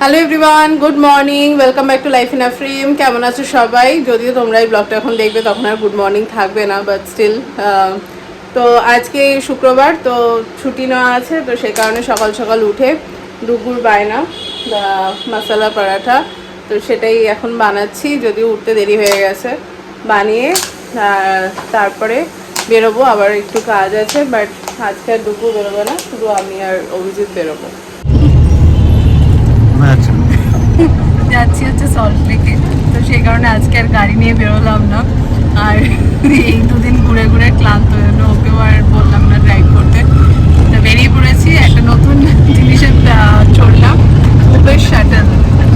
Hello everyone good morning welcome back to life in a frame কেমন আছো সবাই? যদিও তোমরা এই ব্লগটা এখন দেখবে, তখন আর গুড মর্নিং থাকবে না বাট স্টিল তো আজকে শুক্রবার, তো ছুটি নেওয়া আছে, তো সেই কারণে সকাল সকাল উঠে দুপুর বায়না মশলা পরাঠা তো সেটাই এখন বানাচ্ছি, যদিও উঠতে দেরি হয়ে গেছে, বানিয়ে তারপরে বেরোবো, আবার একটু কাজ আছে বাট আজকে আর দুপুর বেরোবো না, শুধু আমি আর অভিজিৎ বেরোবো কোথায় যাচ্ছেন যাচ্ছি হচ্ছে সল্ট লেকে তো সেই কারণে আজকে আর গাড়ি নিয়ে বেরোলাম না। আর এই দুদিন ঘুরে ঘুরে ক্লান্ত হয়ে গেলো। ওকেও আর বললাম না ড্রাইভ করতে। তো বেরিয়ে পড়েছি একটা নতুন জিনিসের চড়লাম। উবের শাটল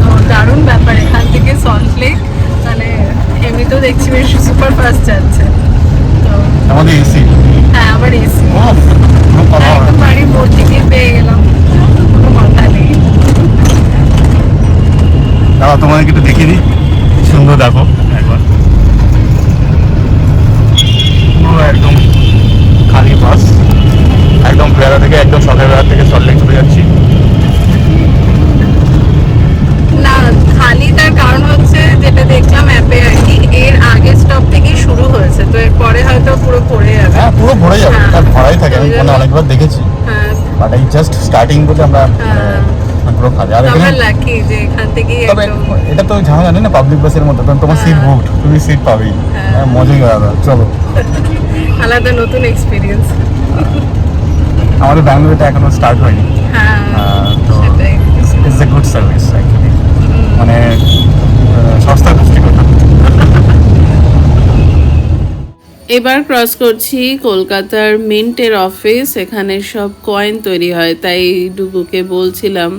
তো দারুণ ব্যাপার এখান থেকে সল্ট লেক মানে এমনিতেও দেখছি বেশ সুপার ফাস্ট যাচ্ছে। তো আমাদের এসি হ্যাঁ আবার এসি একদম। বাড়ির মোড় থেকে পেয়ে গেলাম কোনো কথা নেই দাঁড়াও তোমাদেরকে একটু দেখিয়ে দিই। সুন্দর দেখো। একবার। পুরো একদম খালি বাস। একদম বেড়া থেকে একদম সকালবেলা থেকে সল্টলেক চলে যাচ্ছি। না খালি তার কারণ হচ্ছে যেটা দেখলাম অ্যাপে আর কি এর আগের স্টপ থেকেই শুরু হয়েছে তো এর পরে হয়তো পুরো পড়ে যাবে। হ্যাঁ পুরো ভরে যাবে। হ্যাঁ। আর ভরাই থাকে আমি জন্য- অনেকবার দেখেছি। হ্যাঁ। বাট এই জাস্ট স্টার্টিং বলে আমরা হ্যাঁ। পুরো খালি আর এখানে লাকি যে এখান থেকেই তবে এটা তো ঝামেলা নেই না পাবলিক বাসের মধ্যে? কারণ তোমার সিট হ্যাঁ। বুকড তুমি সিট পাবেই। হ্যাঁ। হ্যাঁ, মজাই আলাদা চলো। আলাদা নতুন এক্সপিরিয়েন্স আমাদের ব্যাঙ্গালোরটা এখনও স্টার্ট হয়নি। হ্যাঁ তো ইটস এ গুড সার্ভিস মানে সস্তা পুষ্টিকতা এবার ক্রস করছি কলকাতার মিন্টের অফিস এখানে সব কয়েন তৈরি হয় তাই ডুগুকে বলছিলাম।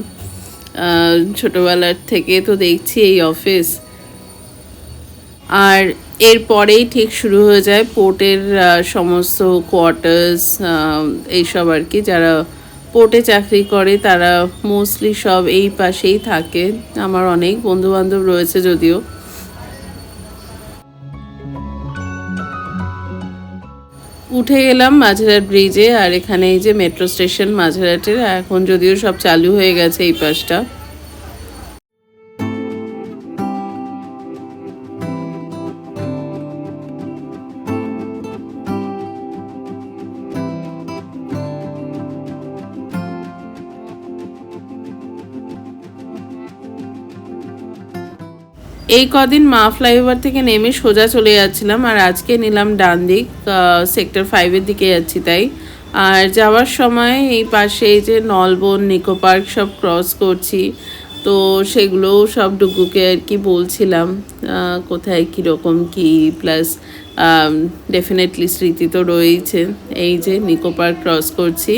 ছোটবেলার থেকে তো দেখছি এই অফিস আর এরপরেই ঠিক শুরু হয়ে যায় পোর্টের সমস্ত কোয়ার্টার্স এইসব আর কি। যারা পোর্টে চাকরি করে তারা মোস্টলি সব এই পাশেই থাকে। আমার অনেক বন্ধু বান্ধব রয়েছে যদিও। উঠে গেলাম মাঝেরহাট ব্রিজে আর এখানে এই যে মেট্রো স্টেশন মাঝেরহাটের এখন যদিও সব চালু হয়ে গেছে এই পাশটা। এই কদিন মা ফ্লাইওভার থেকে নেমে সোজা চলে যাচ্ছিলাম আর আজকে নিলাম ডান দিক সেক্টর ফাইভের দিকে যাচ্ছি তাই। আর যাওয়ার সময় এই পাশে যে নলবন, নিকো পার্ক সব ক্রস করছি, তো সেগুলোও সব ডুগুকে আর কি বলছিলাম কোথায় কীরকম কী প্লাস ডেফিনেটলি স্মৃতি তো রয়েছে এই যে নিকো পার্ক ক্রস করছি।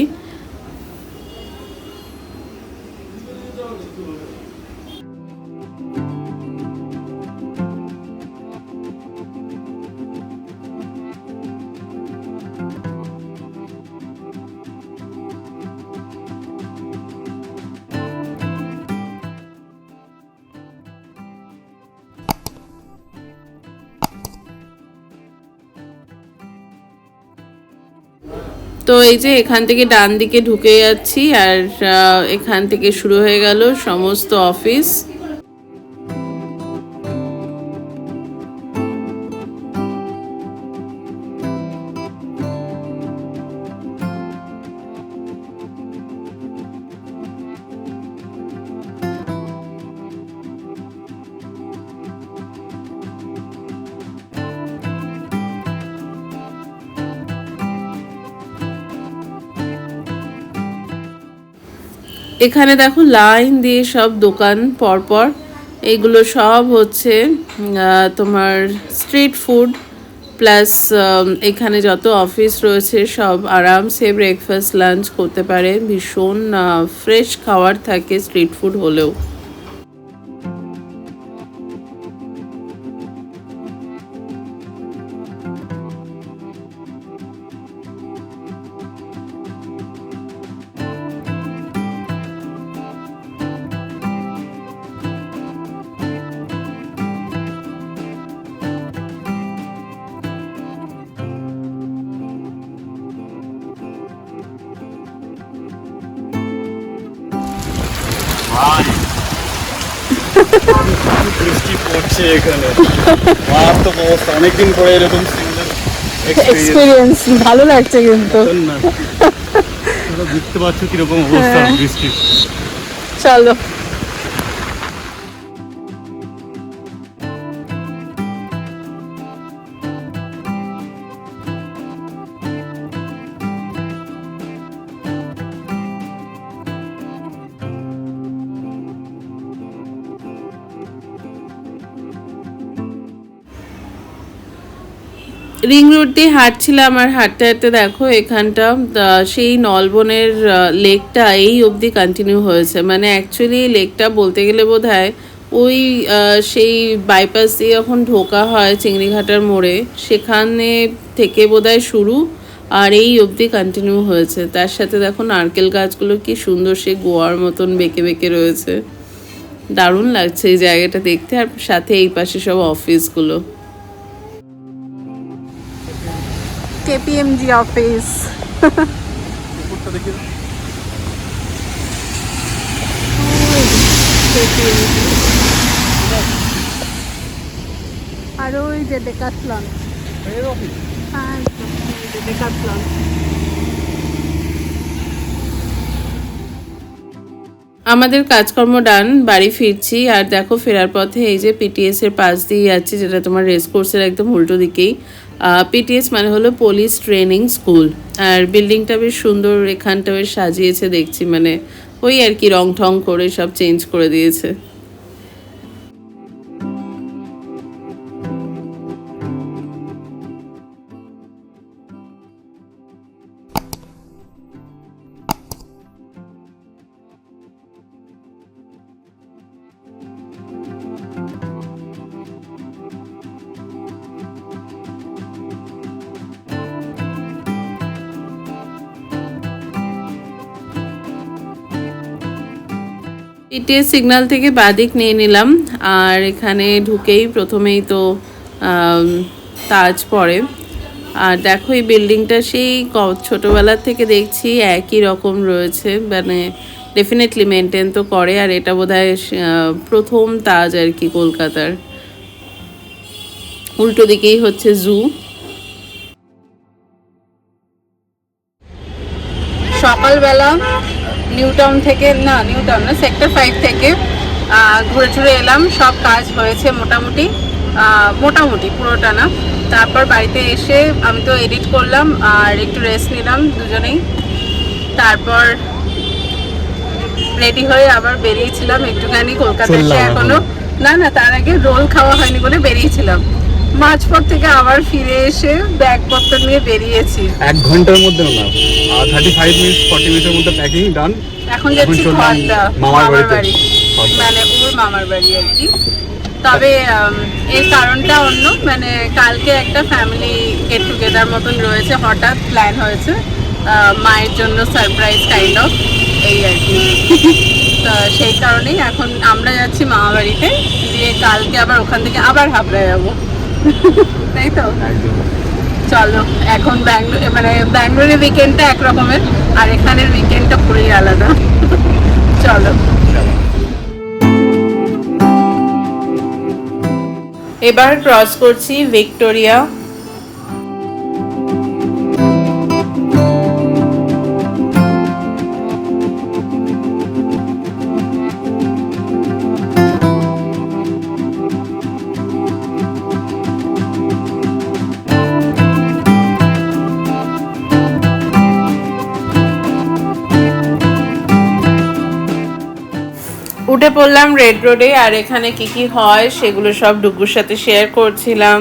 তো এই যে এখান থেকে ডান দিকে ঢুকে যাচ্ছি আর এখান থেকে শুরু হয়ে গেল সমস্ত অফিস। এখানে দেখো লাইন দিয়ে সব দোকান পরপর। এইগুলো সব হচ্ছে তোমার স্ট্রিট ফুড প্লাস এখানে যত অফিস রয়েছে সব আরামসে ব্রেকফাস্ট, লাঞ্চ করতে পারে। ভীষণ ফ্রেশ খাবার থাকে স্ট্রিট ফুড হলেও। বৃষ্টি পড়ছে এখানে মারাত্মক অবস্থা অনেকদিন পরে এরকম এক্সপিরিয়েন্স ভালো লাগছে কিন্তু। বুঝতে পারছ কীরকম অবস্থা। বৃষ্টির চলো। রিং রোড দিয়ে হাঁটছিলাম আর হাঁটতে হাঁটতে, দেখো এখানটা সেই নলবনের লেকটা এই অবধি কন্টিনিউ হয়েছে। মানে অ্যাকচুয়ালি লেকটা বলতে গেলে বোধ ওই সেই বাইপাস দিয়ে যখন ঢোকা হয় চিংড়িঘাটার মোড়ে, সেখানে থেকে বোধহয় শুরু আর এই অবধি কন্টিনিউ হয়েছে। তার সাথে দেখো নারকেল গাছগুলো কি সুন্দর সে গোয়ার মতন বেঁকে বেঁকে রয়েছে। দারুণ লাগছে এই জায়গাটা দেখতে আর সাথে এই পাশে সব অফিসগুলো কেপিএমজি অফিস আর ওই যে ডেকাথলন হ্যাঁ ডেকাথলন আমাদের কাজকর্ম ডান বাড়ি ফিরছি আর দেখো ফেরার পথে এই যে পিটিএস এর পাশ দিয়ে যাচ্ছে যেটা তোমার রেস কোর্সের একদম উল্টো দিকেই। পিটিএস মানে হলো পুলিশ ট্রেনিং স্কুল আর বিল্ডিংটা বেশ সুন্দর, এখানটা বেশ সাজিয়েছে দেখছি মানে ওই আর কি রং ঠং করে সব চেঞ্জ করে দিয়েছে। পিটিএস সিগন্যাল থেকে বাদিক নিয়ে নিলাম। আর এখানে ঢুকেই প্রথমেই তো তাজ পড়ে। আর দেখো এই বিল্ডিংটা সেই ছোটোবেলার থেকে দেখছি একই রকম রয়েছে। মানে ডেফিনেটলি মেনটেন তো করে আর এটা আহ, প্রথম তাজ আর কি কলকাতার। উল্টো দিকেই হচ্ছে জু সকালবেলা নিউ টাউন থেকে না নিউ টাউন না সেক্টর ফাইভ থেকে ঘুরে ঘুরে এলাম সব কাজ হয়েছে মোটামুটি মোটামুটি পুরোটা না। তারপর বাড়িতে এসে আমি তো এডিট করলাম আর একটু রেস্ট নিলাম দুজনেই। তারপর রেডি হয়ে আবার বেরিয়েছিলাম একটুখানি কলকাতা এসে এখনও। না না তার আগে রোল খাওয়া হয়নি বলে বেরিয়েছিলাম। মাঝপথ থেকে আবার ফিরে এসে ব্যাগপত্র নিয়ে বেরিয়েছি। এক ঘণ্টার মধ্যে না থার্টি ফাইভ মিনিট ফর্টি মিনিটের মধ্যে প্যাকিং ডান এখন যাচ্ছি চললাম মামার বাড়ি। মানে ওর মামার বাড়ি আর কি। তবে এর কারণটা অন্য। মানে কালকে একটা ফ্যামিলি গেট টুগেদার মতন রয়েছে হঠাৎ প্ল্যান হয়েছে। মায়ের জন্য সারপ্রাইজ কাইন্ড অফ এই আর কি। তো সেই কারণেই এখন আমরা যাচ্ছি মামা বাড়িতে। দিয়ে কালকে আবার ওখান থেকে আবার হাবড়া যাব। তাই তো? চলো, এখন ব্যাঙ্গালোর মানে ব্যাঙ্গালোরের উইকেন্ডটা এক রকমের, আর এখানের উইকেন্ডটা পুরোই আলাদা। চলো। এবার ক্রস করছি ভিক্টোরিয়া রেড রোডে আর এখানে কি কি হয় সেগুলো সব ডুগুর সাথে শেয়ার করছিলাম।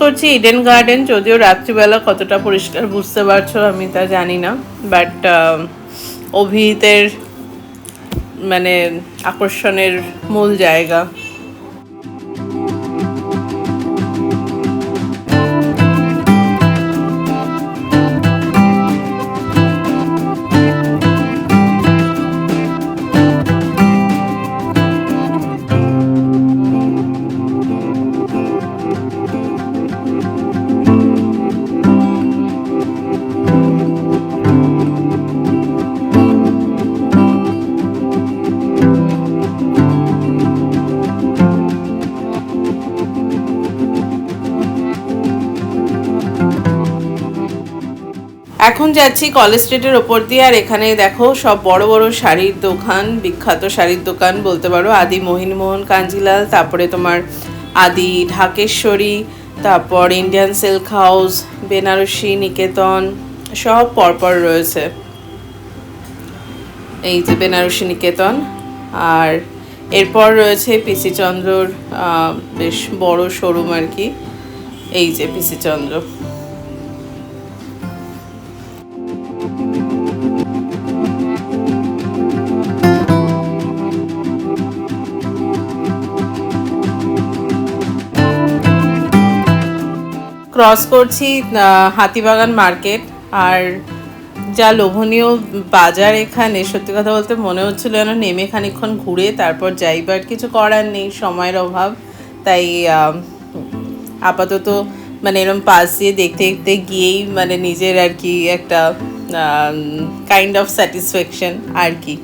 করছি ইডেন গার্ডেন যদিও রাত্রিবেলা কতটা পরিষ্কার বুঝতে পারছ আমি তা জানি না বাট অভিহিতের মানে আকর্ষণের মূল জায়গা। এখন যাচ্ছি কলেজ স্ট্রিটের ওপর দিয়ে আর এখানে দেখো সব বড় বড় শাড়ির দোকান বিখ্যাত শাড়ির দোকান বলতে পারো। আদি মোহিনীমোহন কাঞ্জিলাল তারপরে তোমার আদি ঢাকেশ্বরী তারপর Indian silk house Benarasi Niketan সব পরপর রয়েছে। এই যে বেনারসি নিকেতন আর এরপর রয়েছে পিসি চন্দ্রর আহ, বেশ বড় শোরুম আর কি। এই যে পিসি ক্রস করছি হাতিবাগান মার্কেট। আর যা লোভনীয় বাজার এখানে, সত্যি কথা বলতে মনে হচ্ছিল যেন নেমে খানিকক্ষণ ঘুরে তারপর যাই বাট কিছু করার নেই, সময়ের অভাব। তাই আপাতত মানে এরকম পাশ দিয়ে দেখতে দেখতে গিয়েই মানে নিজের আর কি একটা কাইন্ড অফ স্যাটিসফ্যাকশন আর কি।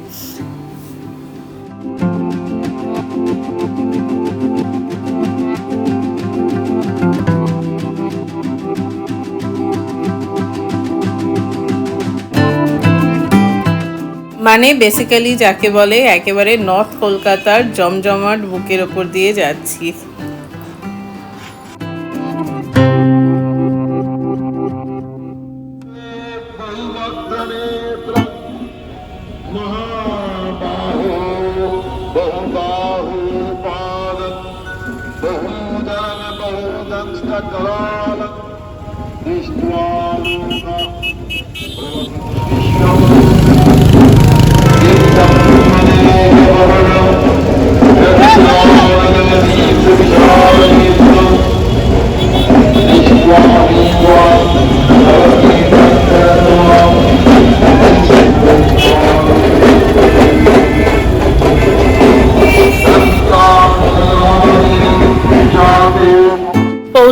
মানে বেসিক্যালি যাকে বলে একেবারে নর্থ কলকাতার জমজমাট বুকের ওপর দিয়ে যাচ্ছি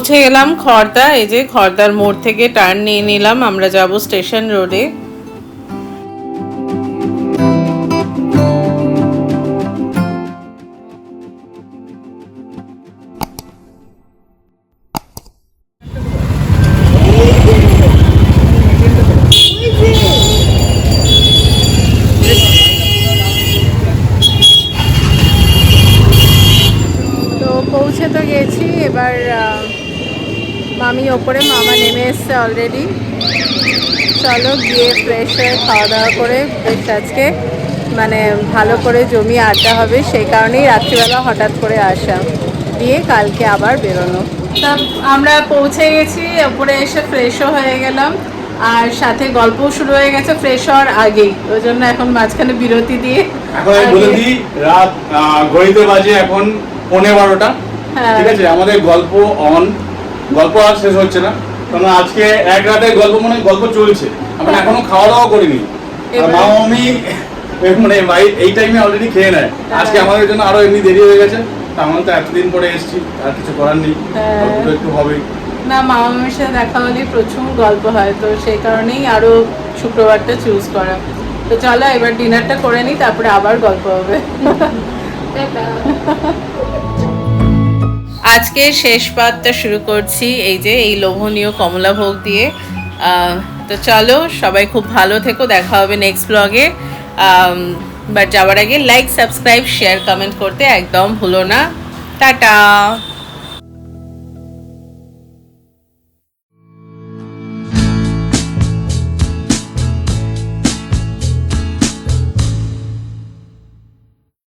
পৌঁছে গেলাম খর্দা, এই যে খর্দার মোড় থেকে টার্ন নিয়ে নিলাম, আমরা যাব স্টেশন রোডে মামি ওপরে মামা নেমে এসছে অলরেডি চলো গিয়ে ফ্রেশ হয়ে খাওয়া দাওয়া করে বেশ আজকে মানে ভালো করে জমি আড্ডা হবে সেই কারণেই রাত্রিবেলা হঠাৎ করে আসা। দিয়ে কালকে আবার বেরোনো। তা আমরা পৌঁছে গেছি ওপরে এসে ফ্রেশও হয়ে গেলাম। আর সাথে গল্প শুরু হয়ে গেছে ফ্রেশ হওয়ার আগেই। ওই জন্য এখন মাঝখানে বিরতি দিয়ে এখন আমি বলে দিই রাত ঘড়িতে বাজে এখন পৌনে বারোটা। হ্যাঁ। ঠিক আছে? আমাদের গল্প অন গল্প আর শেষ হচ্ছে না। কারণ আজকে এক রাতের গল্প মানে গল্প চলছে। আমরা হ্যাঁ। এখনও খাওয়া দাওয়া করিনি। আর মা মামি মানে ভাই এই টাইমে অলরেডি খেয়ে নেয়। হ্যাঁ। আজকে আমাদের জন্য আরও এমনি দেরি হয়ে গেছে। তা আমরা তো এতদিন পরে এসেছি আর কিছু করার নেই। হ্যাঁ। একটু হবেই। না মামা মামির সাথে দেখা হলে প্রচুর গল্প হয় তো সেই কারণেই আরও শুক্রবারটা চুজ করা। তো চলো এবার ডিনারটা করে নিই তারপরে আবার গল্প হবে। আজকে শেষ পাতটা শুরু করছি, এই যে এই লোভনীয় কমলা ভোগ দিয়ে। তো চলো, সবাই খুব ভালো থেকো, দেখা হবে নেক্সট ব্লগে বাট যাওয়ার আগে লাইক সাবস্ক্রাইব শেয়ার কমেন্ট করতে একদম ভুলো না। টাটা!